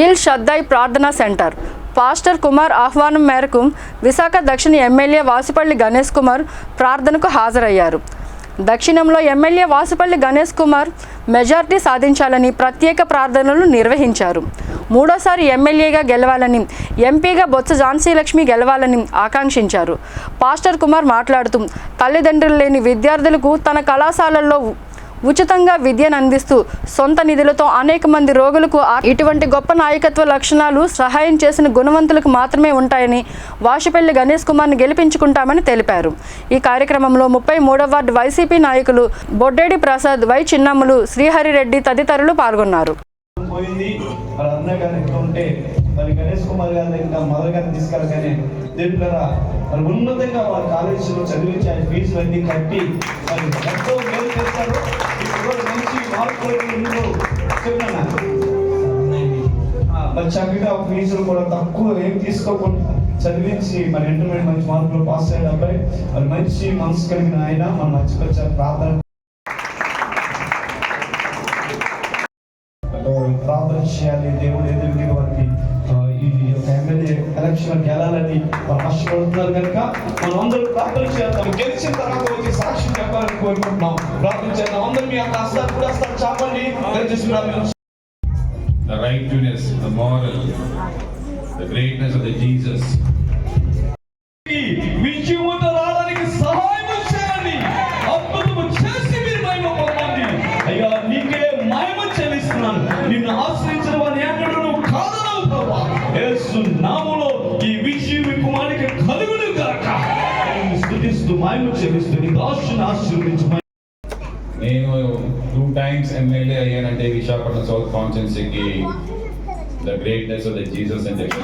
ఇల్ షద్దాయ్ ప్రార్థనా centre. Pastor Kumar ఆహ్వానం మేరకు విశాఖ దక్షిణ ఎమ్మెల్యే వాసుపల్లి గణేష్ కుమార్ ప్రార్థనకు హాజరయ్యారు. దక్షిణంలో ఎమ్మెల్యే వాసుపల్లి గణేష్ కుమార్ మెజార్టీ సాధించాలని ప్రత్యేక ప్రార్థనలు నిర్వహించారు. మూడోసారి ఎమ్మెల్యేగా గెలవాలని ఎంపీగా బొత్స ఝాన్సీ లక్ష్మి గెలవాలని ఆకాంక్షించారు. పాస్టర్ కుమార్ మాట్లాడుతూ తల్లిదండ్రులు లేని విద్యార్థులకు తన కళాశాలల్లో ఉచితంగా విద్యను అందిస్తూ సొంత నిధులతో అనేక మంది రోగులకు ఇటువంటి గొప్ప నాయకత్వ లక్షణాలు సహాయం చేసిన గుణవంతులకు మాత్రమే ఉంటాయని వాషపల్లి గణేష్ కుమార్ని గెలిపించుకుంటామని తెలిపారు. ఈ కార్యక్రమంలో ముప్పై మూడవ వార్డు వైసీపీ నాయకులు బొడ్డేడి ప్రసాద్ వై చిన్నమ్ములు శ్రీహరిరెడ్డి తదితరులు పాల్గొన్నారు. మరి గణేష్ కుమార్ మదర్ గారిని తీసుకెళ్ళగానే దేవుడు మరి ఉన్నతంగా వాళ్ళ కాలేజీలో చదివించి ఆయన ఫీజులన్నీ కట్టి మరి ఎంతో మరి చక్కగా ఫీజులు కూడా తక్కువ ఏం తీసుకోకుండా చదివించి మరి ఇంటర్మీడియట్ మంచి మార్కులు పాస్ అయ్యే అబ్బాయి. మరి మంచి మనసు కలిగిన ఆయన మన మర్చిపోయారు ప్రార్థన. ప్రార్థన చేయాలి దేవుడు ఎదురు వారికి ఈ యొక్క ఎమ్మెల్యే ఎలక్షన్ గెలాలని వారు ఆశపడుతున్నారు కనుక మనం అందరూ ప్రార్థన చేద్దాం. గెలిచిన తర్వాత వచ్చి సాక్షి చెప్పాలని కోరుకుంటున్నాం. ప్రార్థన చేద్దాం. అందరూ మీ యొక్క హస్తాలు కూడా హస్తాలు చాపండి. దయచేసి ప్రార్థన the rightness, the moral, the greatness of the Jesus. రావడానికి సహాయం చేయండి. అద్భుతము చేసి మీరు మహిమ పొందండి. అయ్యా నీకే మహిమ చెల్లిస్తున్నాను. నిన్ను ఆశ్రయించిన వారిని ఎన్నడూ నువ్వు కాదనవు ప్రభా. గాక. నేను స్తుతిస్తూ మహిమ నీ దాసుని ఆశీర్వదించు నేను టూ టైమ్స్ ఎమ్మెల్యే అయ్యానంటే విశాఖపట్నం సౌత్ కాన్స్టిట్యున్సీకి the greatness of the Jesus అని చెప్పి